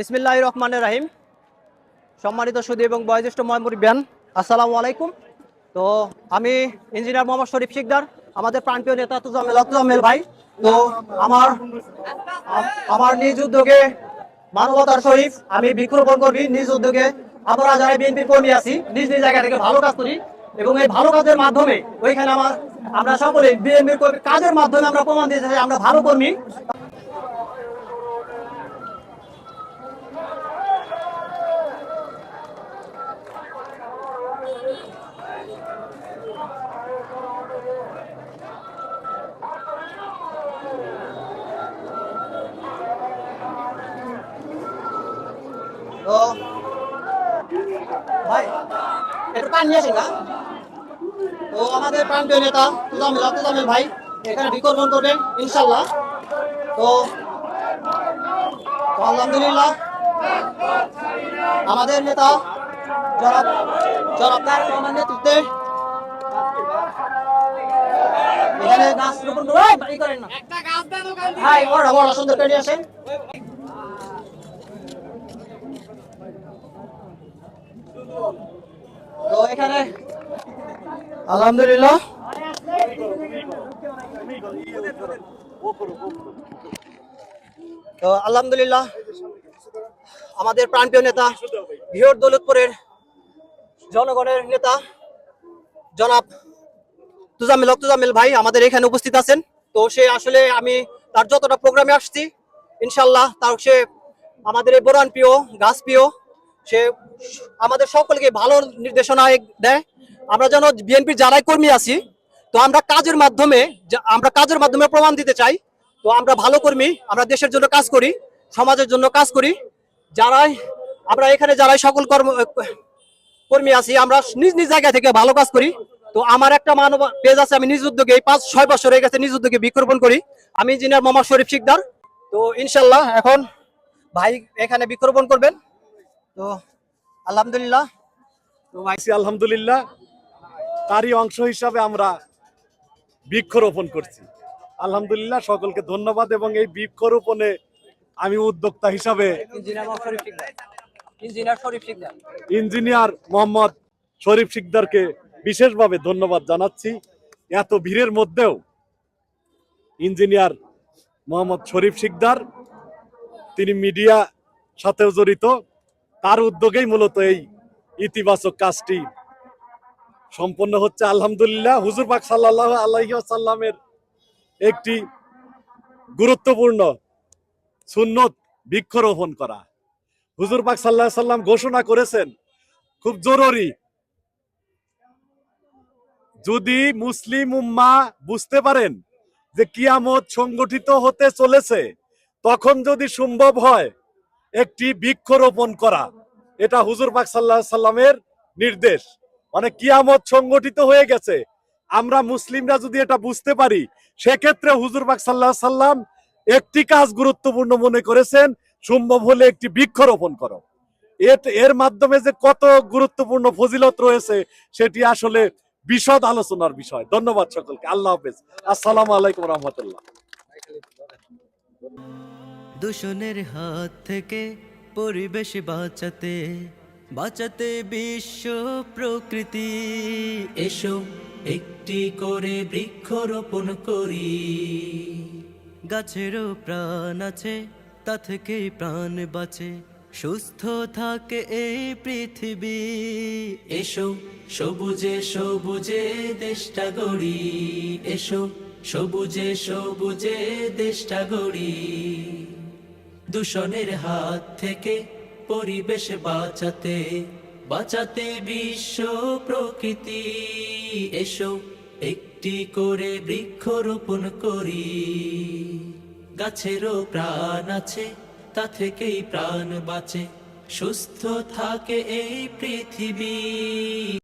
বিসমিল্লাহ রহমান রাহিম সম্মানিত সুদী এবং বয়োজ্যেষ্ঠ ময়মুরিব্যান আসসালামু আলাইকুম। তো আমি ইঞ্জিনিয়ার মোহাম্মদ শরীফ শিকদার, আমাদের প্রাণপ্রিয় নেতা তুজামেল তুজামেল ভাই। তো আমার আমার নিজ উদ্যোগে মানবতার শরীফ, আমি বৃক্ষরোপণ করি নিজ উদ্যোগে আমরা যারা বিএনপির কর্মী আছি, নিজ নিজ জায়গা থেকে ভালো কাজ করি এবং এই ভালো কাজের মাধ্যমে ওইখানে আমার, আমরা সকলে বিএনপির কাজের মাধ্যমে আমরা প্রমাণ চাই, আমরা ভালো কর্মী। তো ভাই একটু পানি নিয়ে আসেন না? তো আমাদের প্রান্তীয় নেতা তুজামিল তুজামিল ভাই এখানে বিকল্পন করবেন ইনশাল্লাহ তো আলহামদুলিল্লাহ আমাদের নেতা জনাব জনাব রহমান নেতৃত্বে এখানে গাছ রোপণ করে করেন না। ভাই বড় বড় সুন্দর করে আসেন। এখানে? আলহামদুলিল্লাহ। তো আলহামদুলিল্লাহ, আমাদের প্রাণপ্রিয় নেতা, ভিওর দৌলতপুরের জনগণের নেতা, জনাব তুজামিল তুজামিল ভাই আমাদের এখানে উপস্থিত আছেন। তো সে আসলে আমি তার যতটা প্রোগ্রামে আসছি ইনশাল্লাহ তার সে আমাদের এই বোরান প্রিয় গাছ প্রিয় সে আমাদের সকলকে ভালো নির্দেশনা দেয়। আমরা যেন বিএনপির যারাই কর্মী আছি, তো আমরা কাজের মাধ্যমে আমরা কাজের মাধ্যমে প্রমাণ দিতে চাই। তো আমরা ভালো কর্মী, আমরা দেশের জন্য কাজ করি, সমাজের জন্য কাজ করি। যারাই, আমরা এখানে যারাই সকল কর্ম কর্মী আছি, আমরা নিজ নিজ জায়গা থেকে ভালো কাজ করি। তো আমার একটা মানব পেজ আছে, আমি নিজ উদ্যোগে এই পাঁচ, ছয় বছর হয়ে গেছে নিজ উদ্যোগে বৃক্ষরোপণ করি। আমি ইঞ্জিনিয়ার মোহাম্মদ শরীফ শিকদার। তো ইনশাল্লাহ এখন ভাই এখানে বৃক্ষরোপণ করবেন। তো আলহামদুলিল্লাহ। তো আলহামদুলিল্লাহ। তারই অংশ হিসাবে আমরা বৃক্ষরোপণ করছি। আলহামদুলিল্লাহ সকলকে ধন্যবাদ এবং এই বৃক্ষরোপণে আমি উদ্যোক্তা হিসাবে engineer Mohammad Sharif Sikdar. Engineer Sharif Sikdar. Engineer Mohammad Sharif শিকদারকে বিশেষভাবে ধন্যবাদ জানাচ্ছি। এত ভিড়ের মধ্যেও ইঞ্জিনিয়ার মোহাম্মদ শরীফ শিকদার তিনি মিডিয়া সাথেও জড়িত। তার উদ্যোগেই মূলত এই ইতিবাচক কাজটি সম্পন্ন হচ্ছে। আলহামদুলিল্লাহ, হুজুর পাক সাল্লাহ আলাইহি একটি গুরুত্বপূর্ণ সুন্নত বৃক্ষরোপণ করা। হুজুর পাক সাল্লাহ সাল্লাম ঘোষণা করেছেন, খুব জরুরি। যদি মুসলিম উম্মা বুঝতে পারেন যে কিয়ামত সংগঠিত হতে চলেছে, তখন যদি সম্ভব হয় একটি বৃক্ষরোপণ করা। এটা হুজুর পাক সাল্লাহ সাল্লামের নির্দেশ। মানে কিয়ামত সংগঠিত হয়ে গেছে। আমরা মুসলিমরা যদি এটা বুঝতে পারি, সেক্ষেত্রে হুজুর পাক সাল্লাহ সাল্লাম একটি কাজ গুরুত্বপূর্ণ মনে করেছেন, সম্ভব হলে একটি বৃক্ষরোপণ করো। এর- এর মাধ্যমে যে কত গুরুত্বপূর্ণ ফজিলত রয়েছে, সেটি আসলে বিশদ আলোচনার বিষয়। ধন্যবাদ সকলকে। আল্লাহ হাফেজ। আসসালামু আলাইকুম রহমতুল্লাহ। দূষণের হাত থেকে পরিবেশ বাঁচাতে বাঁচাতে বিশ্ব প্রকৃতি। এসো একটি করে বৃক্ষরোপণ করি। গাছেরও প্রাণ আছে তা থেকে প্রাণ বাঁচে। সুস্থ থাকে এই পৃথিবী। এসো সবুজে সবুজে দেশটা গড়ি। এসো সবুজে সবুজে দেশটা গড়ি। দূষণের হাত থেকে পরিবেশ বাঁচাতে বাঁচাতে বিশ্ব প্রকৃতি। এসো, একটি করে বৃক্ষরোপণ করি। গাছেরও প্রাণ আছে, তা থেকেই প্রাণ বাঁচে। সুস্থ থাকে এই পৃথিবী।